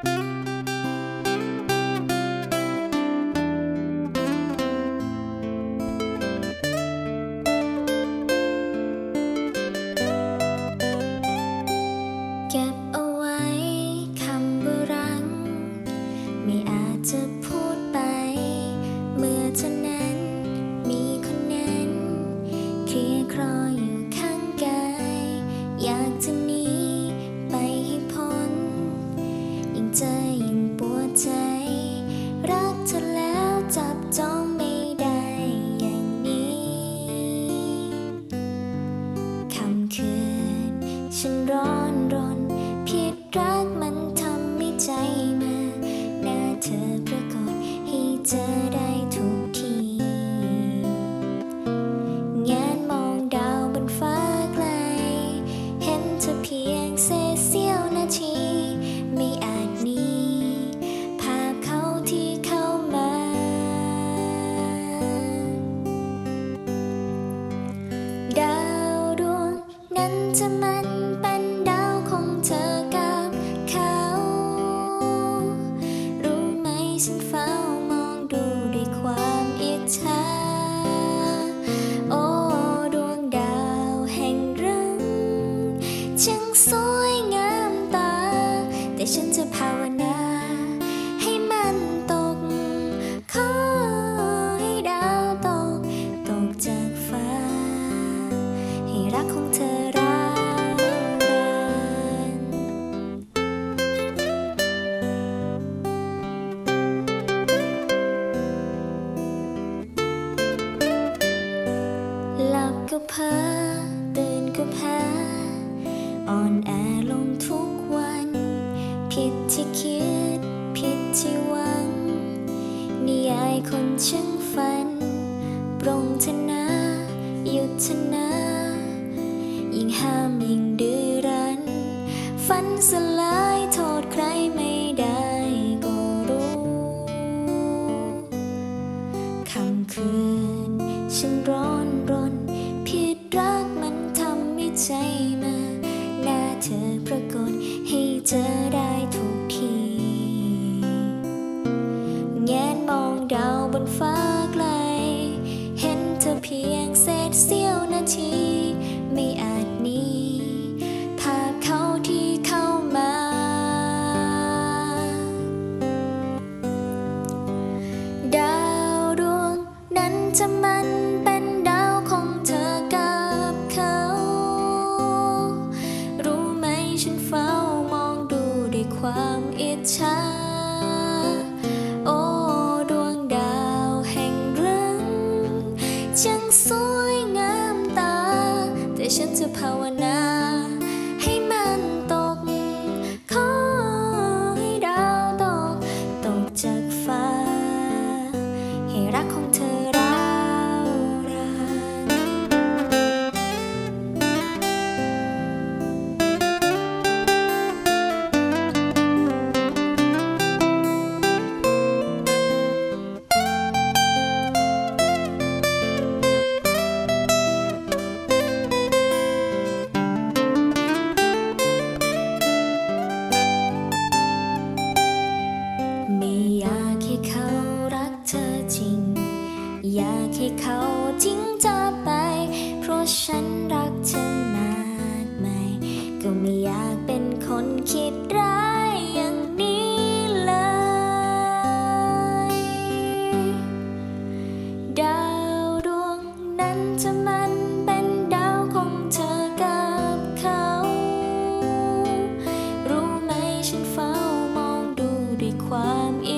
เก็บเอาไว้คำว่ารังไม่อาจ ฉันร้อ ช่างสวยงามตา แต่ฉันจะภาวนา ให้มันตก ขอให้ดาวตก ตกจากฟ้า ให้รักของเธอร้าวรานหลับก็เพ้อ ปรงเถอะนะหยุดเถอะนะยิ่งห้ามยิ่งดื้อรั้น ฝันสลายโทษใครไม่ได้ก็รู้คำคืน ฉันร้อนรนผิดรักมันทำให้ใจมาหน้าเธอปรากฏให้เจอได้ทุกที แงนมองดาวบนฟ้า ควาโอ้ดวงดาวแห่งรื่องช่างสวยงามตา แต่ฉันจะภาวนา คิดร้ายอย่างนี้เลย ดาวดวงนั้นจะมันเป็นดาวของเธอกับเขา รู้ไหมฉันเฝ้ามองดูด้วยความอิ